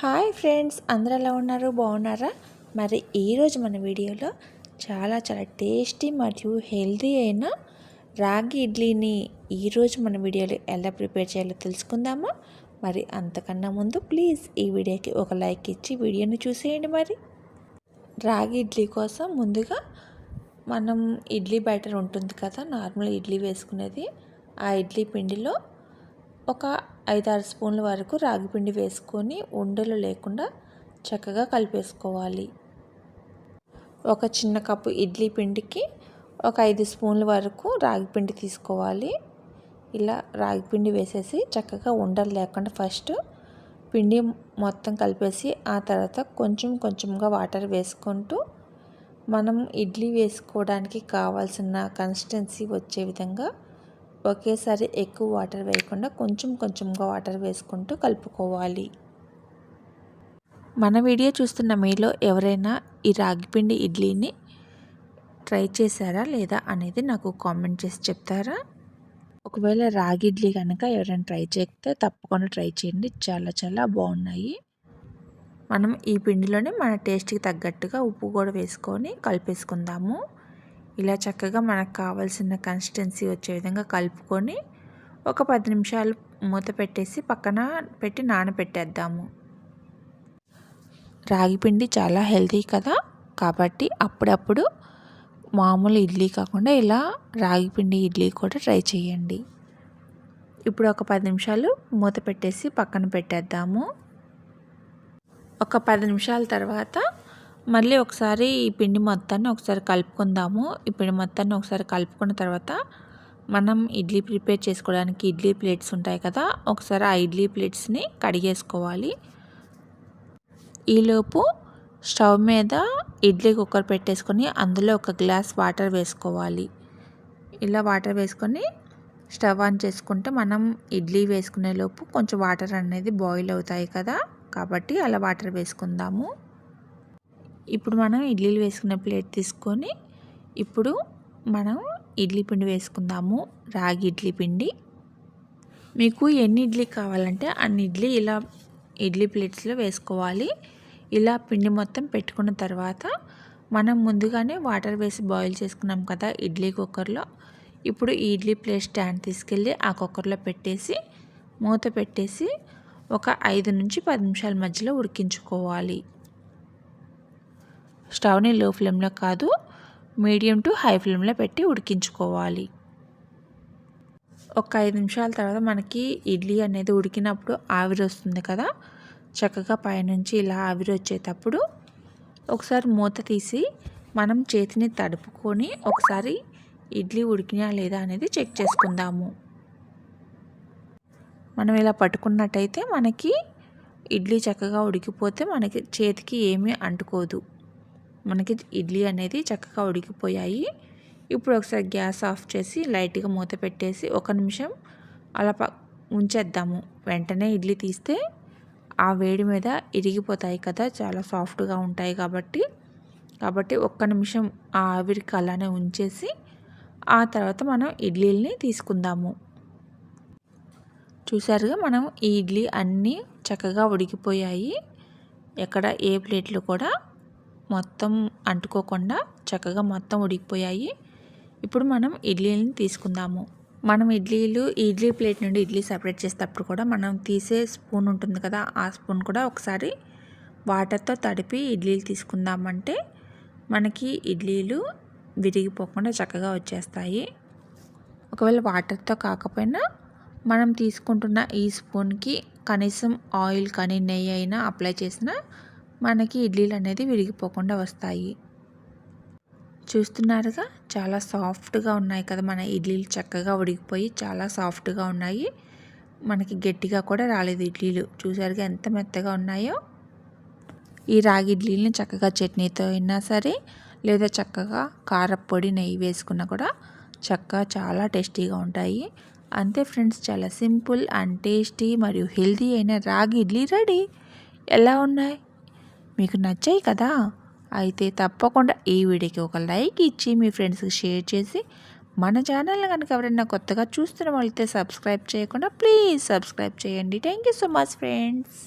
Hi friends అందరు ఎలా ఉన్నారు? బాగున్నారా? మరి ఈరోజు మన వీడియోలో చాలా చాలా టేస్టీ మరియు హెల్దీ అయిన రాగి ఇడ్లీని ఈరోజు మన వీడియోలో ఎలా ప్రిపేర్ చేయాలో తెలుసుకుందామా? మరి అంతకన్నా ముందు ప్లీజ్ ఈ వీడియోకి ఒక లైక్ ఇచ్చి వీడియోని చూసేయండి మరి. రాగి ఇడ్లీ కోసం ముందుగా మనం ఇడ్లీ బ్యాటర్ ఉంటుంది కదా నార్మల్ ఇడ్లీ వేసుకునేది. ఆ ఇడ్లీ పిండిలో ఒక ఐదారు స్పూన్ల వరకు రాగిపిండి వేసుకొని ఉండలు లేకుండా చక్కగా కలిపేసుకోవాలి. ఒక చిన్న కప్పు ఇడ్లీ పిండికి ఒక ఐదు స్పూన్ల వరకు రాగిపిండి తీసుకోవాలి. ఇలా రాగిపిండి వేసేసి చక్కగా ఉండలు లేకుండా ఫస్ట్ పిండి మొత్తం కలిపేసి ఆ తర్వాత కొంచెం కొంచెంగా వాటర్ వేసుకుంటూ మనం ఇడ్లీ వేసుకోవడానికి కావాల్సిన కన్సిస్టెన్సీ వచ్చే విధంగా ఒకేసారి ఎక్కువ వాటర్ వేయకుండా కొంచెం కొంచెంగా వాటర్ వేసుకుంటూ కలుపుకోవాలి. మన వీడియో చూస్తున్న మీలో ఎవరైనా ఈ రాగిపిండి ఇడ్లీని ట్రై చేశారా లేదా అనేది నాకు కామెంట్ చేసి చెప్తారా? ఒకవేళ రాగి ఇడ్లీ కనుక ఎవరైనా ట్రై చేస్తే తప్పకుండా ట్రై చేయండి. చాలా చాలా బాగున్నాయి. మనం ఈ పిండిలోనే మన టేస్ట్కి తగ్గట్టుగా ఉప్పు కూడా వేసుకొని కలిపేసుకుందాము. ఇలా చక్కగా మనకు కావాల్సిన కన్సిస్టెన్సీ వచ్చే విధంగా కలుపుకొని ఒక పది నిమిషాలు మూత పెట్టేసి పక్కన పెట్టి నానబెట్టేద్దాము. రాగిపిండి చాలా హెల్తీ కదా? కాబట్టి అప్పుడప్పుడు మామూలు ఇడ్లీ కాకుండా ఇలా రాగిపిండి ఇడ్లీ కూడా ట్రై చేయండి. ఇప్పుడు ఒక పది నిమిషాలు మూత పెట్టేసి పక్కన పెట్టేద్దాము. ఒక పది నిమిషాల తర్వాత మళ్ళీ ఒకసారి ఈ పిండి మొత్తాన్ని ఒకసారి కలుపుకుందాము. ఈ పిండి మొత్తాన్ని ఒకసారి కలుపుకున్న తర్వాత మనం ఇడ్లీ ప్రిపేర్ చేసుకోవడానికి ఇడ్లీ ప్లేట్స్ ఉంటాయి కదా ఒకసారి ఆ ఇడ్లీ ప్లేట్స్ని కడిగేసుకోవాలి. ఈలోపు స్టవ్ మీద ఇడ్లీ కుక్కర్ పెట్టేసుకొని అందులో ఒక గ్లాస్ వాటర్ వేసుకోవాలి. ఇలా వాటర్ వేసుకొని స్టవ్ ఆన్ చేసుకుంటే మనం ఇడ్లీ వేసుకునే లోపు కొంచెం వాటర్ అనేది బాయిల్ అవుతాయి కదా కాబట్టి అలా వాటర్ వేసుకుందాము. ఇప్పుడు మనం ఇడ్లీలు వేసుకున్న ప్లేట్ తీసుకొని ఇప్పుడు మనం ఇడ్లీ పిండి వేసుకుందాము రాగి ఇడ్లీ పిండి. మీకు ఎన్ని ఇడ్లీ కావాలంటే అన్ని ఇడ్లీ ఇలా ఇడ్లీ ప్లేట్స్లో వేసుకోవాలి. ఇలా పిండి మొత్తం పెట్టుకున్న తర్వాత మనం ముందుగానే వాటర్ వేసి బాయిల్ చేసుకున్నాం కదా ఇడ్లీ కుక్కర్లో. ఇప్పుడు ఈ ఇడ్లీ ప్లేట్ స్టాండ్ తీసుకెళ్ళి ఆ కుక్కర్లో పెట్టేసి మూత పెట్టేసి ఒక ఐదు నుంచి పది నిమిషాల మధ్యలో ఉడికించుకోవాలి. స్టవ్ని లో ఫ్లేమ్లో కాదు మీడియం టు హై ఫ్లేమ్లో పెట్టి ఉడికించుకోవాలి. ఒక ఐదు నిమిషాల తర్వాత మనకి ఇడ్లీ అనేది ఉడికినప్పుడు ఆవిరి వస్తుంది కదా? చక్కగా పైనుంచి ఇలా ఆవిరి వచ్చేటప్పుడు ఒకసారి మూత తీసి మనం చేతిని తడుపుకొని ఒకసారి ఇడ్లీ ఉడికినా లేదా అనేది చెక్ చేసుకుందాము. మనం ఇలా పట్టుకున్నట్టయితే మనకి ఇడ్లీ చక్కగా ఉడికిపోతే మనకి చేతికి ఏమీ అంటుకోదు. మనకి ఇడ్లీ అనేది చక్కగా ఉడికిపోయాయి. ఇప్పుడు ఒకసారి గ్యాస్ ఆఫ్ చేసి లైట్గా మూత పెట్టేసి ఒక నిమిషం అలా ఉంచేద్దాము. వెంటనే ఇడ్లీ తీస్తే ఆ వేడి మీద ఇరిగిపోతాయి కదా చాలా సాఫ్ట్గా ఉంటాయి కాబట్టి. కాబట్టి ఒక్క నిమిషం ఆ ఆవిరికి అలానే ఉంచేసి ఆ తర్వాత మనం ఇడ్లీలని తీసుకుందాము. చూసారుగా మనం ఈ ఇడ్లీ అన్నీ చక్కగా ఉడికిపోయాయి. ఎక్కడ ఏ ప్లేట్లు కూడా మొత్తం అంటుకోకుండా చక్కగా మొత్తం ఉడికిపోయాయి. ఇప్పుడు మనం ఇడ్లీని తీసుకుందాము. మనం ఇడ్లీలు ఇడ్లీ ప్లేట్ నుండి ఇడ్లీ సపరేట్ చేసేటప్పుడు కూడా మనం తీసే స్పూన్ ఉంటుంది కదా ఆ స్పూన్ కూడా ఒకసారి వాటర్తో తడిపి ఇడ్లీలు తీసుకుందామంటే మనకి ఇడ్లీలు విరిగిపోకుండా చక్కగా వచ్చేస్తాయి. ఒకవేళ వాటర్తో కాకపోయినా మనం తీసుకుంటున్న ఈ స్పూన్కి కనీసం ఆయిల్ కానీ నెయ్యి అయినా అప్లై చేసినా మనకి ఇడ్లీలు అనేది విరిగిపోకుండా వస్తాయి. చూస్తున్నారుగా? చాలా సాఫ్ట్గా ఉన్నాయి కదా మన ఇడ్లీలు. చక్కగా ఉడికిపోయి చాలా సాఫ్ట్గా ఉన్నాయి. మనకి గట్టిగా కూడా రాలేదు ఇడ్లీలు. చూసారుగా ఎంత మెత్తగా ఉన్నాయో? ఈ రాగి ఇడ్లీని చక్కగా చట్నీతో అయినా సరే లేదా చక్కగా కారపొడి నెయ్యి వేసుకున్నా కూడా చక్కగా చాలా టేస్టీగా ఉంటాయి. అంతే ఫ్రెండ్స్ చాలా సింపుల్ అండ్ టేస్టీ మరియు హెల్తీ అయిన రాగి ఇడ్లీ రెడీ. ఎలా ఉన్నాయి? మీకు నచ్చాయి కదా? అయితే తప్పకుండా ఈ వీడియోకి ఒక లైక్ ఇచ్చి మీ ఫ్రెండ్స్కి షేర్ చేసి మన ఛానల్ని కనుక ఎవరైనా కొత్తగా చూస్తున్న వాళ్ళైతే సబ్స్క్రైబ్ చేయకుండా ప్లీజ్ సబ్స్క్రైబ్ చేయండి. Thank you so much friends.